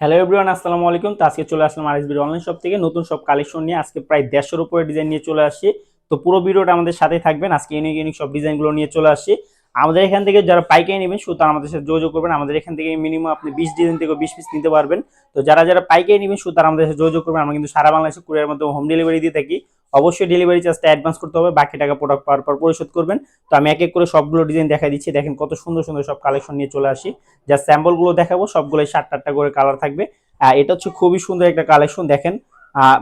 Hello everyone আসসালামু আলাইকুম। তো আজকে চলে আসলাম আর এস আরএসবির অনলাইন শপ থেকে। নতুন সব কালেকশন নিয়ে আজকে প্রায় দেড়শোর উপরে ডিজাইন নিয়ে চলে আসছি তো পুরো ভিডিওটা আমাদের সাথে থাকবেন। আজকে ইউনিক ইউনিক সব ডিজাইনগুলো নিয়ে চলে আসছি আমাদের এখান থেকে যারা পাইকারি নেবেন, শুধু তারা আমাদের সাথে যোগাযোগ করবেন। আমাদের এখান থেকে মিনিমাম আপনি বিশ ডিজাইন থেকে বিশ পিস নিতে পারবেন। তো যারা যারা পাইকারি নেবেন, শুধু তারা আমাদের সাথে যোগাযোগ করবেন। আমরা কিন্তু সারা বাংলাদেশে কুরিয়ার মাধ্যমে হোম ডেলিভারি দিয়ে থাকি। অবশ্যই ডেলিভারি চার্জটা অ্যাডভান্স করতে হবে। বাকি টাকা প্রোডাক্ট পাওয়ার পর পরিশোধ করবেন। তো আমি এক এক করে সবগুলো ডিজাইন দেখা দিচ্ছি। দেখেন কত সুন্দর সুন্দর সব কালেকশন নিয়ে চলে আসি। যা স্যাম্পলগুলো দেখাবো, সবগুলোই সাত আটটা করে কালার থাকবে। এটা হচ্ছে খুবই সুন্দর একটা কালেকশন দেখেন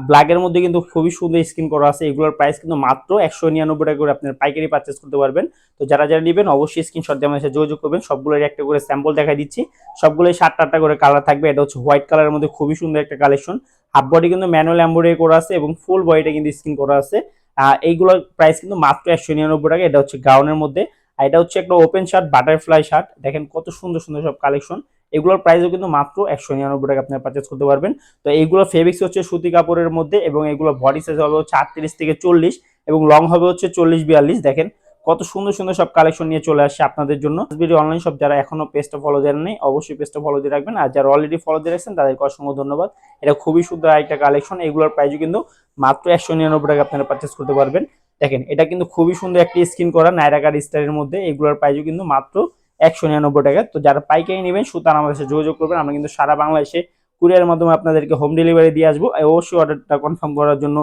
ব্ল্যাকের মধ্যে কিন্তু খুবই সুন্দর স্ক্রিন করা আছে। এগুলোর প্রাইস কিন্তু মাত্র একশো নিরানব্বই টাকা করে আপনার পাইকারি পারচেস করতে পারবেন। তো যারা যারা নেবেন, অবশ্যই স্ক্রিনশট দিয়ে আমাদের যোগাযোগ করবেন। সবগুলোর একটা করে স্যাম্পল দেখা দিচ্ছি। সবগুলোই সাত আটটা করে কালার থাকবে। এটা হচ্ছে হোয়াইট কালারের মধ্যে খুবই সুন্দর একটা কালেকশন হাফ বডি কিন্তু ম্যানুয়াল এম্বয়ডারি করা আছে এবং ফুল বডিটা কিন্তু স্ক্রিন করা আছে। এইগুলোর প্রাইস কিন্তু মাত্র একশো নিরানব্বই টাকা। এটা হচ্ছে গাউনের মধ্যে। আর এটা হচ্ছে একটা ওপেন শার্ট বাটারফ্লাই শার্ট দেখেন কত সুন্দর সুন্দর সব কালেকশন এগুলোর প্রাইসও কিন্তু মাত্র একশো নিরানব্বই টাকা আপনারা পারচেস করতে পারবেন। তো এইগুলো ফেব্রিক্স হচ্ছে সুতি কাপড়ের মধ্যে এবং এগুলো বডি সাইজ হবে হচ্ছে আটত্রিশ থেকে চল্লিশ এবং লং হবে হচ্ছে চল্লিশ বিয়াল্লিশ। দেখেন কত সুন্দর সুন্দর সব কালেকশন নিয়ে চলে আসছে আপনাদের জন্য। ভিডিও অনলাইন সব যারা এখনও পেজটা ফলো দেন নেই, অবশ্যই পেজটা ফলো দিয়ে রাখবেন। আর যারা অলরেডি ফলো দিয়ে রাখছেন, তাদেরকে অসংখ্য ধন্যবাদ। এটা খুবই সুন্দর একটা কালেকশন এগুলোর প্রাইসও কিন্তু মাত্র একশো নিরানব্বই টাকা আপনারা পারচেস করতে পারবেন। দেখেন, এটা কিন্তু খুবই সুন্দর একটি স্কিন করা নাইরাকার স্টাইলের মধ্যে। এগুলোর প্রাইসও কিন্তু মাত্র একশো নিরানব্বই টাকা। তো যারা পাইকারি নেবেন শুধু তারা আমাদের সাথে যোগাযোগ করবেন। আমরা কিন্তু সারা বাংলাদেশে কুরিয়ারের মাধ্যমে আপনাদেরকে হোম ডেলিভারি দিয়ে আসব। অবশ্যই অর্ডারটা কনফার্ম করার জন্য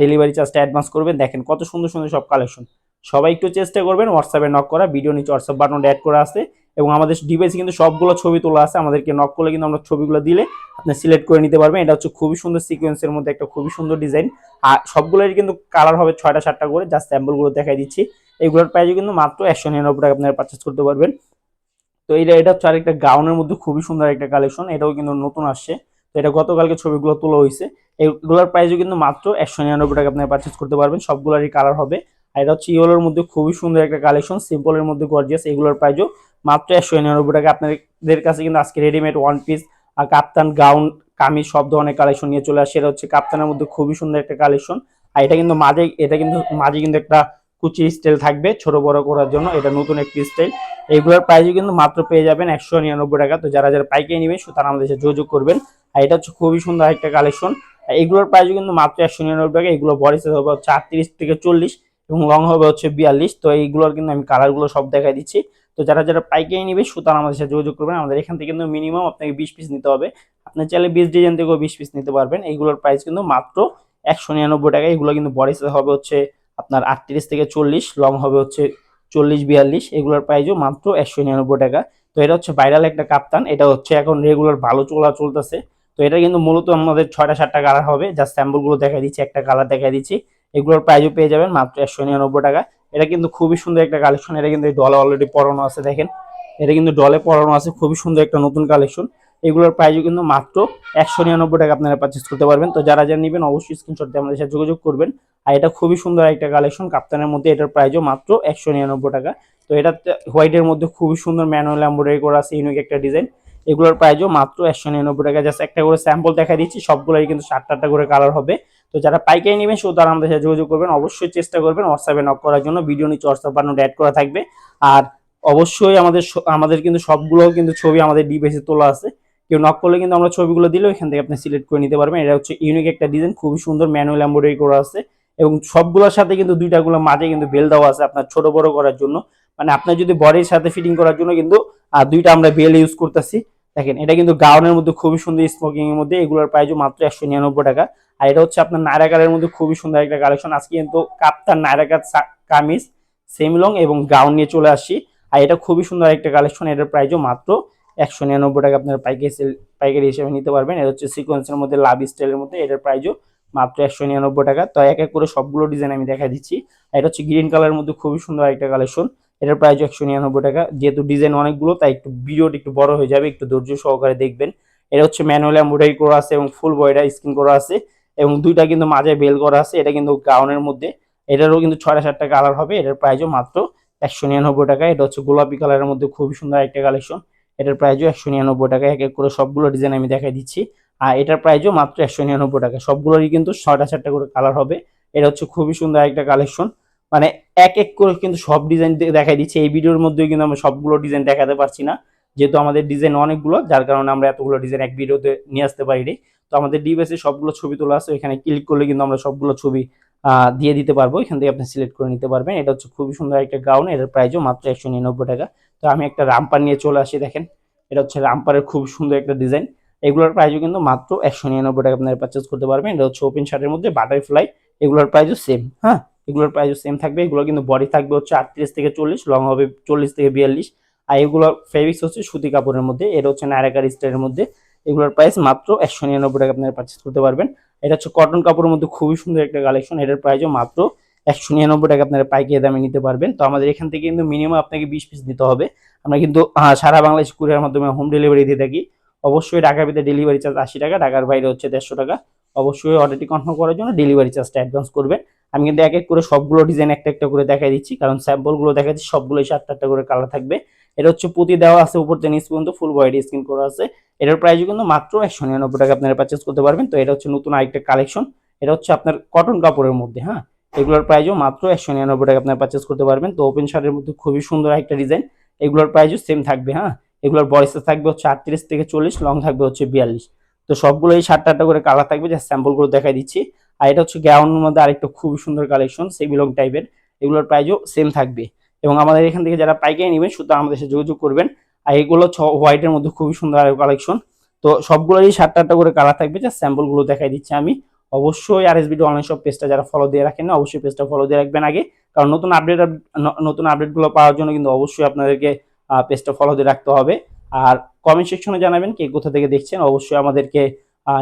ডেলিভারি চার্জটা অ্যাডভান্স করবেন। দেখেন কত সুন্দর সুন্দর সব কালেকশন সবাই একটু চেষ্টা করবেন হোয়াটসঅ্যাপে নক করা ভিডিও নিচে হোয়াটসঅ্যাপ বাটনটা অ্যাড করা আছে। এবং আমাদের ডিভাইসে কিন্তু সবগুলো ছবি তোলা আছে। আমাদেরকে নক করলে কিন্তু আমরা ছবিগুলো দিলে আপনি সিলেক্ট করে নিতে পারবেন। এটা হচ্ছে খুবই সুন্দর সিকোয়েন্সের মধ্যে একটা খুবই সুন্দর ডিজাইন আর সবগুলোরই কিন্তু কালার হবে ছয়টা, সাতটা করে। জাস্ট স্যাম্পলগুলো দেখাই দিচ্ছি। এগুলোর প্রাইসও কিন্তু মাত্র একশো নিরানব্বই টাকা আপনারা পারচেস করতে পারবেন। তো এটা এটা হচ্ছে আরেকটা গাউনের মধ্যে খুবই সুন্দর একটা কালেকশন এটাও কিন্তু নতুন আসছে। তো এটা গতকালকে ছবিগুলো তোলা হয়েছে। এগুলোর প্রাইসও কিন্তু মাত্র একশো নিরানব্বই টাকা আপনারা পারচেস করতে পারবেন, সবগুলোরই কালার হবে। আর এটা হচ্ছে ইয়েলোর মধ্যে খুবই সুন্দর একটা কালেকশন সিম্পলের মধ্যে গর্জিয়াস এগুলোর প্রাইসও মাত্র একশো নিরানব্বই টাকা। আপনাদের কাছে কিন্তু আজকে রেডিমেড ওয়ান পিস আর কাপ্তান গাউন কামিজ, সব ধরনের কালেকশন নিয়ে চলে আসে। এটা হচ্ছে কাপ্তানের মধ্যে খুবই সুন্দর একটা কালেকশন আর এটা কিন্তু মাঝে, এটা কিন্তু মাঝে কিন্তু একটা কুচি স্টাইল থাকবে, ছোট বড় করার জন্য এটা নতুন একটি স্টাইল এগুলোর প্রাইসও কিন্তু মাত্র পেয়ে যাবেন একশো নিরানব্বই টাকা। তো যারা যারা পাইকারি নেবেন তারা আমাদের সাথে যোগাযোগ করবেন। আর এটা হচ্ছে খুবই সুন্দর একটা কালেকশন এগুলোর প্রাইসও কিন্তু মাত্র একশো নিরানব্বই টাকা। এগুলো বডি সাইজ হবে হচ্ছে আটত্রিশ থেকে চল্লিশ এবং লং হবে হচ্ছে বিয়াল্লিশ। তো এইগুলোর কিন্তু আমি কালারগুলো সব দেখাই দিচ্ছি। তো যারা যারা পাইকারি নেবে সুতরাং আমাদের সাথে যোগাযোগ করবেন। আমাদের এখান থেকে কিন্তু মিনিমাম আপনাকে বিশ পিস নিতে হবে। আপনার চাইলে বিশ ডিজাইন থেকেও বিশ পিস নিতে পারবেন। এইগুলোর প্রাইস কিন্তু মাত্র একশো নিরানব্বই টাকা। এগুলো কিন্তু বডি সাইজ হবে হচ্ছে আপনার আটত্রিশ থেকে চল্লিশ লং হবে হচ্ছে চল্লিশ বিয়াল্লিশ, এগুলোর প্রাইসও মাত্র একশো নিরানব্বই টাকা। তো এটা হচ্ছে ভাইরাল একটা কাপ্তান, এটা হচ্ছে এখন রেগুলার ভালো চলা চলতেছে। তো এটা কিন্তু মূলত আমাদের ছয়টা সাতটা কালার হবে যা স্যাম্পলগুলো দেখা দিচ্ছি, একটা কালার দেখা দিচ্ছি। এগুলোর প্রাইসও পেয়ে যাবেন মাত্র একশো নিরানব্বই টাকা। এটা কিন্তু খুবই সুন্দর একটা কালেকশন এটা কিন্তু ডলে অলরেডি পরানো আছে, দেখেন। এটা কিন্তু ডলে পরানো আছে, খুবই সুন্দর একটা নতুন কালেকশন এগুলোর প্রাইসও কিন্তু মাত্র একশো নিরানব্বই টাকা আপনারা পারচেস করতে পারবেন। তো যারা যারা নেবেন, অবশ্যই স্ক্রিনশট দিয়ে আমাদের সাথে যোগাযোগ করবেন। আর এটা খুবই সুন্দর একটা কালেকশন কাপ্তানের মধ্যে এটার প্রাইসও মাত্র একশো নিরানব্বই টাকা। তো এটা হোয়াইটের মধ্যে খুবই সুন্দর ম্যানুয়াল এম্ব্রয়ডারি করা আছে ইউনিক একটা ডিজাইন এগুলোর প্রাইসও মাত্র একশো নিরানব্বই টাকা। জাস্ট একটা করে স্যাম্পল দেখা দিচ্ছি সবগুলোই কিন্তু সাতটা আটটা করে কালার হবে। তো যারা পাইকারি নেবেন শুধু তারা আমাদের সাথে যোগাযোগ করবেন। অবশ্যই চেষ্টা করবেন হোয়াটসঅ্যাপে নক করার জন্য। ভিডিও নিচে হোয়াটসঅ্যাপ বাটন অ্যাড করা থাকবে। আর অবশ্যই আমাদের আমাদের কিন্তু সবগুলো কিন্তু ছবি আমাদের ডিভাইসে তোলা আছে। কেউ নক করলে কিন্তু আমরা ছবিগুলো দিলেও এখান থেকে আপনি সিলেক্ট করে নিতে পারবেন। এটা হচ্ছে ইউনিক একটা ডিজাইন খুবই সুন্দর ম্যানুয়াল এম্ব্রয়ডারি করা আছে এবং সবগুলোর সাথে কিন্তু দুইটাগুলো মাঝে কিন্তু বেল দেওয়া আছে আপনার ছোট বড় করার জন্য। মানে আপনার যদি বডির সাথে ফিটিং করার জন্য কিন্তু দুইটা আমরা বেল ইউজ করতেছি। দেখেন, এটা কিন্তু গাউনের মধ্যে খুবই সুন্দর স্মোকিং এর মধ্যে, এগুলোর প্রাইসও মাত্র একশো নিরানব্বই টাকা। আর এটা হচ্ছে আপনার নায়রাকারের মধ্যে খুবই সুন্দর একটা কালেকশন আজকে কিন্তু কাপ্তান নায়রাকার কামিজ সেমিলং এবং গাউন নিয়ে চলে আসি আর এটা খুবই সুন্দর একটা কালেকশন এটার প্রাইসও মাত্র একশো নিরানব্বই টাকা আপনার পাইকারি সেল, পাইকারি হিসেবে নিতে পারবেন। এটা হচ্ছে সিকোয়েন্সের মধ্যে লাভ স্টাইলের মধ্যে, এটার প্রাইসও মাত্র একশো নিরানব্বই টাকা। তো এক এক করে সবগুলো ডিজাইন আমি দেখা দিচ্ছি। এটা হচ্ছে গ্রিন কালারের মধ্যে খুবই সুন্দর একটা কালেকশন এটার প্রাইস একশো নিরানব্বই টাকা। যেহেতু ডিজাইন অনেকগুলো, তাই একটু ভিডিওটা একটু বড় হয়ে যাবে, একটু ধৈর্য সহকারে দেখবেন। এটা হচ্ছে ম্যানুয়াল এমব্রয়ডারি করা আছে এবং ফুল বয়টা স্কিন করা আছে এবং দুইটা কিন্তু মাঝে বেল করা আছে। এটা কিন্তু গাউনের মধ্যে। এটারও কিন্তু ছয়টা সাতটা কালার হবে। এটার প্রাইসও মাত্র একশো নিরানব্বই টাকা। এটা হচ্ছে গোলাপি কালারের মধ্যে খুবই সুন্দর একটা কালেকশন এটার প্রাইসও একশো নিরানব্বই টাকা, এক এক করে সবগুলো ডিজাইন আমি দেখাই দিচ্ছি। আর এটার প্রাইসও মাত্র একশো নিরানব্বই টাকা। সবগুলোরই কিন্তু ছয়টা সাতটা করে কালার হবে। এটা হচ্ছে খুবই সুন্দর একটা কালেকশন মানে এক এক করে কিন্তু সব ডিজাইন দেখাই দিচ্ছি। এই ভিডিওর মধ্যে কিন্তু আমরা সবগুলো ডিজাইন দেখাতে পারছি না। যেহেতু আমাদের ডিজাইন অনেকগুলো, যার কারণে আমরা এতগুলো ডিজাইন এক ভিডিওতে নিয়ে আসতে পারিনি। তো আমাদের ডিভাইসে সবগুলো ছবি তোলা আছে। এখানে ক্লিক করলে কিন্তু আমরা সবগুলো ছবি দিয়ে দিতে পারব। এখান থেকে আপনি সিলেক্ট করে নিতে পারবেন। এটা হচ্ছে খুবই সুন্দর একটা গাউন এটার প্রাইসও মাত্র একশো নিরানব্বই টাকা। তো আমি একটা রামপার নিয়ে চলে আসি, দেখেন। এটা হচ্ছে রামপারের খুব সুন্দর একটা ডিজাইন এগুলোর প্রাইসও কিন্তু মাত্র একশো নিরানব্বই টাকা আপনারা পারচেস করতে পারবেন। এটা হচ্ছে ওপেন শার্টের মধ্যে বাটারফ্লাই এগুলোর প্রাইসও সেম হ্যাঁ? এগুলোর প্রাইসও সেম থাকবে। এগুলো কিন্তু বডি থাকবে হচ্ছে আটত্রিশ থেকে চল্লিশ লং হবে চল্লিশ থেকে বিয়াল্লিশ। আর এগুলোর ফেব্রিক্স হচ্ছে সুতি কাপড়ের মধ্যে। এটা হচ্ছে নায়রাকার স্টাইলের মধ্যে। এগুলোর প্রাইস মাত্র একশো নিরানব্বই টাকা আপনারা পারচেস করতে পারবেন। এটা হচ্ছে কটন কাপড়ের মধ্যে খুবই সুন্দর একটা কালেকশন এটার প্রাইসও মাত্র একশো নিরানব্বই টাকা আপনারা পাইকারি দামে নিতে পারবেন। তো আমাদের এখান থেকে কিন্তু মিনিমাম আপনাকে বিশ পিস দিতে হবে। আমরা কিন্তু সারা বাংলাদেশ কুরিয়ার মাধ্যমে হোম ডেলিভারি দিয়ে থাকি। অবশ্যই ঢাকার ভিতরে ডেলিভারি চার্জ আশি টাকা, ঢাকার বাইরে হচ্ছে দেড়শো টাকা। অবশ্যই অর্ডারটি কনফার্ম করার জন্য ডেলিভারি চার্জটা অ্যাডভান্স করবেন। আমি কিন্তু এক এক করে সবগুলো ডিজাইন একটা একটা করে দেখাই দিচ্ছি, কারণ স্যাম্পলগুলো দেখাচ্ছি, সবগুলোই সাতটা করে কালার থাকবে। এটা হচ্ছে পুঁতি দেওয়া আছে, উপর থেকে নিচ পর্যন্ত ফুল বডি স্কিন করা আছে। এটার প্রাইসও কিন্তু মাত্র একশো নিরানব্বই টাকা আপনারা পারচেস করতে পারবেন। তো এটা হচ্ছে নতুন আরেকটা কালেকশন এটা হচ্ছে আপনার কটন কাপড়ের মধ্যে হ্যাঁ? এগুলোর প্রাইসও মাত্র একশো নিরানব্বই টাকা আপনারা পারচেস করতে পারবেন। তো ওপেন শার্টের মধ্যে খুবই সুন্দর একটা ডিজাইন এগুলোর প্রাইসও সেম থাকবে হ্যাঁ? এগুলোর বয়সে থাকবে হচ্ছে আটত্রিশ থেকে চল্লিশ লং থাকবে হচ্ছে বিয়াল্লিশ। তো সবগুলো এই সাতটা আটটা করে কালার থাকবে যে স্যাম্পলগুলো দেখাই দিচ্ছি। আর এটা হচ্ছে গ্রাউন্ডের মধ্যে আরেকটা খুবই সুন্দর কালেকশন সেবিলং টাইপের এগুলোর প্রাইসও সেম থাকবে। এবং আমাদের এখান থেকে যারা পাইকারি নেবেন, শুধু আমাদের সাথে যোগাযোগ করবেন। আর এগুলো হচ্ছে হোয়াইটের মধ্যে খুবই সুন্দর কালেকশন তো সবগুলোরই সাতটা আটটা করে কালার থাকবে যে স্যাম্পলগুলো দেখাই দিচ্ছি আমি। অবশ্যই R S BD online shop পেজটা যারা ফলো দিয়ে রাখেন না, অবশ্যই পেজটা ফলো দিয়ে রাখবেন আগে। কারণ নতুন আপডেট নতুন আপডেটগুলো পাওয়ার জন্য কিন্তু অবশ্যই আপনাদেরকে পেজটা ফলো দিয়ে রাখতে হবে। আর কমেন্ট সেকশনে জানাবেন কে কোথা থেকে দেখছেন। অবশ্যই আমাদেরকে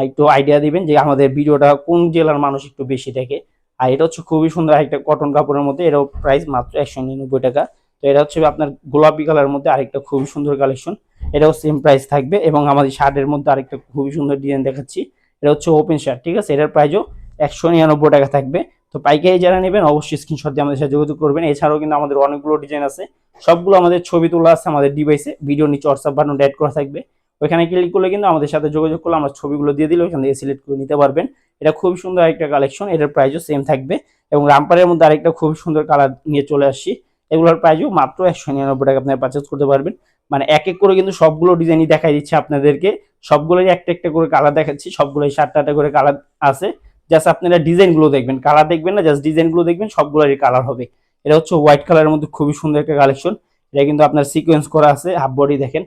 একটু আইডিয়া দিবেন যে আমাদের ভিডিওটা কোন জেলার মানুষ একটু বেশি দেখে। আর এটা হচ্ছে খুবই সুন্দর একটা কটন কাপড়ের মধ্যে, এটাও প্রাইস মাত্র একশো নিরানব্বই টাকা। তো এটা হচ্ছে আপনার গোলাপি কালার মধ্যে আরেকটা খুবই সুন্দর কালেকশন এটাও সেম প্রাইস থাকবে এবং আমাদের শার্টের মধ্যে আরেকটা খুবই সুন্দর ডিজাইন দেখাচ্ছি। এটা হচ্ছে ওপেন শার্ট ঠিক আছে? এটার প্রাইসও একশো নিরানব্বই টাকা থাকবে। তো পাইকারি যারা নেবেন, অবশ্যই স্ক্রিনশট দিয়ে আমাদের সাথে যোগাযোগ করবেন। এছাড়াও কিন্তু আমাদের অনেকগুলো ডিজাইন আছে। সবগুলো আমাদের ছবি তোলা আছে আমাদের ডিভাইসে ভিডিও নিচে হোয়াটসঅ্যাপ বাটন অ্যাড করা থাকবে। ওইখানে ক্লিক করলে কিন্তু আমাদের সাথে যোগাযোগ করলে আমরা ছবিগুলো দিয়ে দিলে ওইখান থেকে সিলেক্ট করে নিতে পারবেন। এটা খুবই সুন্দর একটা কালেকশন এটার প্রাইসও সেম থাকবে। এবং রামপারের মধ্যে আরেকটা খুবই সুন্দর কালার নিয়ে চলে আসছি। এগুলোর প্রাইসও মাত্র একশো নিরানব্বই টাকা আপনারা পারচেস করতে পারবেন। মানে এক এক করে কিন্তু সবগুলো ডিজাইনই দেখাই দিচ্ছে আপনাদেরকে। সবগুলোই একটা একটা করে কালার দেখাচ্ছি, সবগুলোই সাতটা করে কালার আছে। জাস্ট আপনারা ডিজাইনগুলো দেখবেন। কালার দেখবেন না জাস্ট ডিজাইনগুলো দেখবেন, সবগুলোরই কালার হবে। এটা হচ্ছে হোয়াইট কালারের মধ্যে খুবই সুন্দর একটা কালেকশন এটা কিন্তু আপনার সিকোয়েন্স করা আছে হাফ বডি দেখেন।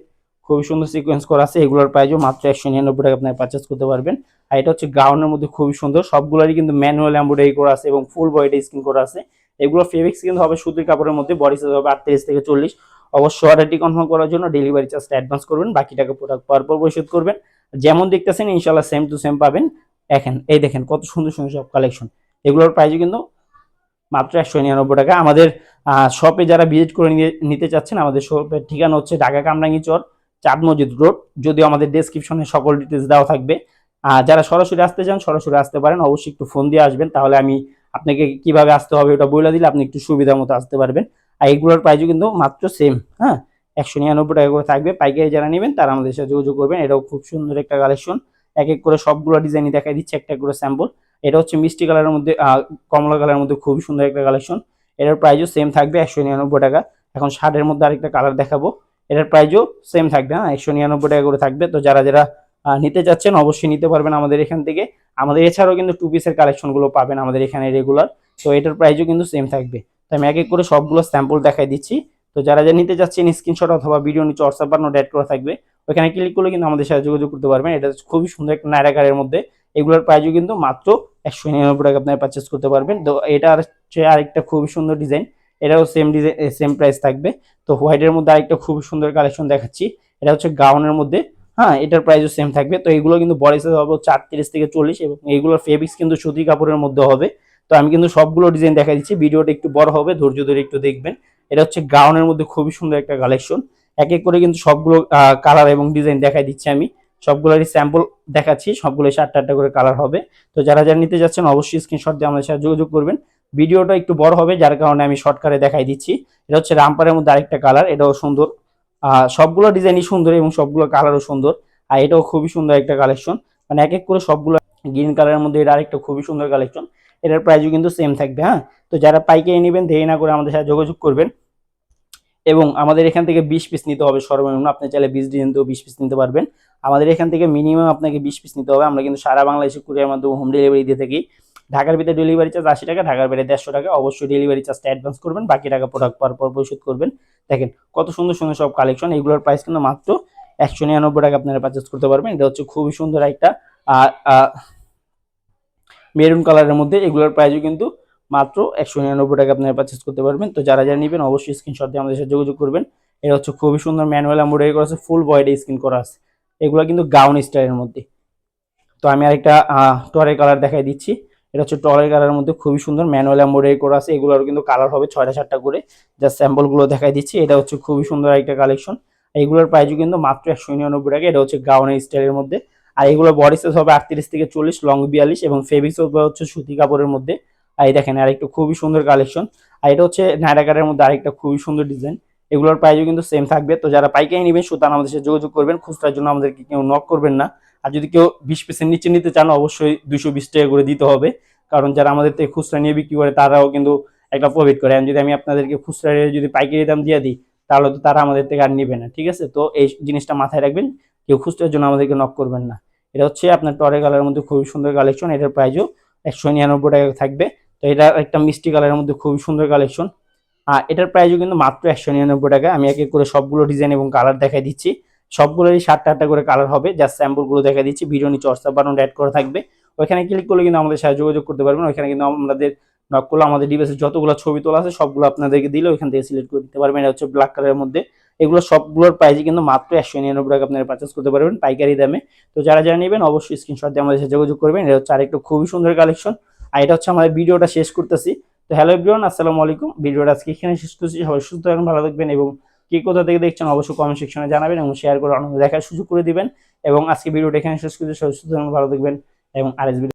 খুবই সুন্দর সিকোয়েন্স করা আছে। এগুলোর প্রাইসও মাত্র একশো নিরানব্বই টাকা আপনারা পারচেস করতে পারবেন। আর এটা হচ্ছে গাউনের মধ্যে খুবই সুন্দর। সবগুলোরই কিন্তু ম্যানুয়াল এম্ব্রয়ডারি করা আছে এবং ফুল বডিটা স্কিন করা আছে। এগুলো ফেব্রিক্স কিন্তু হবে সুতির কাপড়ের মধ্যে। বডি সাইজ হবে আটত্রিশ থেকে চল্লিশ। অবশ্যই অর্ডারটি কনফার্ম করার জন্য ডেলিভারি চার্জটা অ্যাডভান্স করবেন। বাকি টাকা প্রোডাক্ট পাওয়ার পর পরিশোধ করবেন। যেমন দেখতেছেন ইনশাল্লাহ সেম টু সেম পাবেন। দেখেন, এই দেখেন কত সুন্দর সুন্দর সব কালেকশন এগুলোর প্রাইসও কিন্তু মাত্র একশো নিরানব্বই টাকা। আমাদের শপে যারা ভিজিট করে নিতে চাচ্ছেন, আমাদের শপের ঠিকানা হচ্ছে ঢাকা কামরাঙ্গি চর। চাঁদ মসজিদ রোড, যদিও আমাদের ডেসক্রিপশনে সকল ডিটেলস দেওয়া থাকবে। যারা সরাসরি আসতে চান, সরাসরি আসতে পারেন, অবশ্যই একটু ফোন দিয়ে আসবেন, তাহলে আমি আপনাকে কীভাবে আসতে হবে ওটা বলে দিলে আপনি একটু সুবিধা মতো আসতে পারবেন। আর এগুলোর প্রাইসও কিন্তু মাত্র সেম হ্যাঁ? একশো নিরানব্বই টাকা করে থাকবে। পাইকারি যারা নেবেন, তারা আমাদের সাথে যোগাযোগ করবেন। এটাও খুব সুন্দর একটা কালেকশন এক এক করে সবগুলো ডিজাইনই দেখাই দিচ্ছে, একটা করে স্যাম্পল এটা হচ্ছে মিষ্টি কালারের মধ্যে কমলা কালারের মধ্যে খুবই সুন্দর একটা কালেকশন এটার প্রাইসও সেম থাকবে একশো নিরানব্বই টাকা। এখন শার্টের মধ্যে আরেকটা কালার দেখাবো। এটার প্রাইসও সেম থাকবে হ্যাঁ? একশো নিরানব্বই টাকা করে থাকবে। তো যারা যারা নিতে চাচ্ছেন, অবশ্যই নিতে পারবেন আমাদের এখান থেকে। আমাদের এছাড়াও কিন্তু টু পিসের কালেকশনগুলো পাবেন আমাদের এখানে রেগুলার তো এটার প্রাইসও কিন্তু সেম থাকবে। তো আমি এক এক করে সবগুলো স্যাম্পল দেখাই দিচ্ছি। তো যারা যারা নিতে চাচ্ছেন স্ক্রিনশট অথবা ভিডিও নিচে হোয়াটসঅ্যাপ বাটন অ্যাড করা থাকবে। ওইখানে ক্লিক করলে কিন্তু আমাদের সাথে যোগাযোগ করতে পারবেন। এটা খুবই সুন্দর একটা নায়রাকারের মধ্যে। এগুলোর প্রাইসও কিন্তু মাত্র একশো নিরানব্বই টাকা আপনারা পারচেস করতে পারবেন। তো এটা হচ্ছে আরেকটা খুবই সুন্দর ডিজাইন এটাও সেম ডিজাইন সেম প্রাইস থাকবে। তো হোয়াইটের মধ্যে আরেকটা খুবই সুন্দর কালেকশন দেখাচ্ছি। এটা হচ্ছে গাউনের মধ্যে। হ্যাঁ এটার প্রাইসও সেম থাকবে। তো এগুলো কিন্তু বডি সাইজ হবে হচ্ছে আটত্রিশ থেকে চল্লিশ এবং এইগুলোর ফেব্রিক্স কিন্তু সুতি কাপড়ের মধ্যে হবে। তো আমি কিন্তু সবগুলো ডিজাইন দেখা দিচ্ছি। ভিডিওটা একটু বড় হবে, ধৈর্য ধরে একটু দেখবেন। এটা হচ্ছে গাউনের মধ্যে খুবই সুন্দর একটা কালেকশন এক এক করে কিন্তু সবগুলো কালার এবং ডিজাইন দেখাই দিচ্ছি আমি। সবগুলোরই স্যাম্পল দেখাচ্ছি। সবগুলো সাতটা আটটা করে কালার হবে। তো যারা যারা নিতে যাচ্ছেন, অবশ্যই স্ক্রিনশট দিয়ে আমাদের সাথে যোগাযোগ করবেন। ভিডিওটা একটু বড় হবে, যার কারণে আমি শর্টকারে দেখাই দিচ্ছি। এটা হচ্ছে রামপারের মধ্যে আরেকটা কালার এটাও সুন্দর। সবগুলো ডিজাইনই সুন্দর এবং সবগুলো কালারও সুন্দর। আর এটাও খুবই সুন্দর একটা কালেকশন মানে এক এক করে সবগুলো গ্রিন কালারের মধ্যে এটা আরেকটা খুবই সুন্দর কালেকশন এটার প্রাইসও কিন্তু সেম থাকবে হ্যাঁ? তো যারা পাইকারি নেবেন, দেরি না করে আমাদের সাথে যোগাযোগ করবেন। এবং আমাদের এখান থেকে বিশ পিস নিতে হবে সর্বনিম্ন। আপনি চাইলে বিশ ডিজাইন তো বিশ পিস নিতে পারবেন। আমাদের এখান থেকে মিনিমাম আপনাকে বিশ পিস নিতে হবে। আমরা কিন্তু সারা বাংলাদেশে কুরিয়ার মাধ্যমে হোম ডেলিভারি দিয়ে থাকি। ঢাকার ভিতরে ডেলিভারি চার্জ আশি টাকা, ঢাকার বাইরে দেড়শো টাকা। অবশ্যই ডেলিভারি চার্জটা অ্যাডভান্স করবেন, বাকি টাকা প্রোডাক্ট পাওয়ার পর পরিশোধ করবেন। দেখেন, কত সুন্দর সুন্দর সব কালেকশন এগুলোর প্রাইস কিন্তু মাত্র একশো নিরানব্বই টাকা আপনারা পারচেস করতে পারবেন। এটা হচ্ছে খুবই সুন্দর একটা মেরুন কালারের মধ্যে এগুলোর প্রাইসও কিন্তু মাত্র একশো নিরানব্বই টাকা আপনারা পারচেস করতে পারবেন। তো যারা যারা নেবেন অবশ্যই স্ক্রিনশট দিয়ে আমাদের সাথে যোগাযোগ করবেন। এটা হচ্ছে খুবই সুন্দর ম্যানুয়াল এমব্রয়ডারি করা আছে ফুল বয়েডে স্ক্রিন করা আছে। এগুলো কিন্তু গাউন স্টাইলের মধ্যে। তো আমি আরেকটা টরের কালার দেখাই দিচ্ছি। এটা হচ্ছে টরের কালারের মধ্যে খুবই সুন্দর। ম্যানুয়াল এমব্রয়ডারি করা আছে, এগুলোর কিন্তু কালার হবে ছয়টা সাতটা করে। যা স্যাম্পলগুলো দেখাই দিচ্ছি, এটা হচ্ছে খুবই সুন্দর একটা কালেকশন। এইগুলোর প্রাইসও কিন্তু মাত্র একশো নিরানব্বই টাকা, এটা হচ্ছে গাউনের স্টাইলের মধ্যে। আর এগুলো বডি সাইজ হবে আটত্রিশ থেকে চল্লিশ লং বিয়াল্লিশ এবং ফেব্রিক্স হচ্ছে সুতি কাপড়ের মধ্যে। আর এই দেখেন আর একটু খুবই সুন্দর কালেকশন। আর এটা হচ্ছে নাইরাকারের মধ্যে আরেকটা খুবই সুন্দর ডিজাইন এগুলোর প্রাইসও কিন্তু সেম থাকবে। তো যারা পাইকারি নেবেন, সুতান আমাদের সাথে যোগাযোগ করবেন। খুচরার জন্য আমাদেরকে কেউ নক করবেন না। আর যদি কেউ বিশ পিসের নিচে নিতে চান, অবশ্যই দুশো বিশ টাকা করে দিতে হবে। কারণ যারা আমাদের থেকে খুচরা নিয়ে বিক্রি করে, তারাও কিন্তু একটা প্রফিট করে। যদি আমি আপনাদেরকে খুচরা যদি পাইকারি দাম দিয়ে দিই, তাহলে তো তারা আমাদের থেকে আর নেবে না, ঠিক আছে? তো এই জিনিসটা মাথায় রাখবেন। কেউ খুচরার জন্য আমাদেরকে নক করবেন না। এটা হচ্ছে আপনার টরে কালারের মধ্যে খুবই সুন্দর কালেকশন এটার প্রাইসও একশো নিরানব্বই টাকা থাকবে। তো এটা একটা মিষ্টি কালারের মধ্যে খুবই সুন্দর কালেকশন এটার প্রাইসও কিন্তু মাত্র একশো নিরানব্বই টাকা। আমি এক এক করে সবগুলো ডিজাইন এবং কালার দেখাই দিচ্ছি। সবগুলোরই সাতটা আটটা করে কালার হবে। জাস্ট স্যাম্পলগুলো দেখাই দিচ্ছি। ভিডিও নিচে হোয়াটসঅ্যাপ বাটন অ্যাড করা থাকবে। ওইখানে ক্লিক করলে কিন্তু আমাদের সাথে যোগাযোগ করতে পারবেন। ওইখানে কিন্তু আমাদের নক করলে আমাদের ডিভাইসে যতগুলো ছবি তোলা আছে, সবগুলো আপনাদেরকে দিলে ওইখান থেকে সিলেক্ট করে দিতে পারবেন। এটা হচ্ছে ব্ল্যাক কালারের মধ্যে। এগুলো সবগুলোর প্রাইসই কিন্তু মাত্র একশো নিরানব্বই টাকা আপনারা পারচেস করতে পারবেন পাইকারি দামে। তো যারা যারা নেবেন অবশ্যই স্ক্রিনশট দিয়ে আমাদের সাথে যোগাযোগ করবেন। এটা হচ্ছে আরেকটা খুবই সুন্দর কালেকশন আর এটা হচ্ছে আমাদের ভিডিওটা শেষ করতেছি। তো হ্যালো এভরিওয়ান, আসসালামু আলাইকুম। ভিডিওটা আজকে এখানে শেষ করছি। সবাই সুস্থ থাকবেন ভালো থাকবেন এবং কে কোথা থেকে দেখছেন অবশ্যই কমেন্ট সেকশনে জানাবেন এবং শেয়ার করে আনন্দ দেখার সুযোগ করে দিবেন। এবং আজকে ভিডিওটা এখানে শেষ করছি। সবাই সুস্থ থাকবেন ভালো থাকবেন এবং আরেস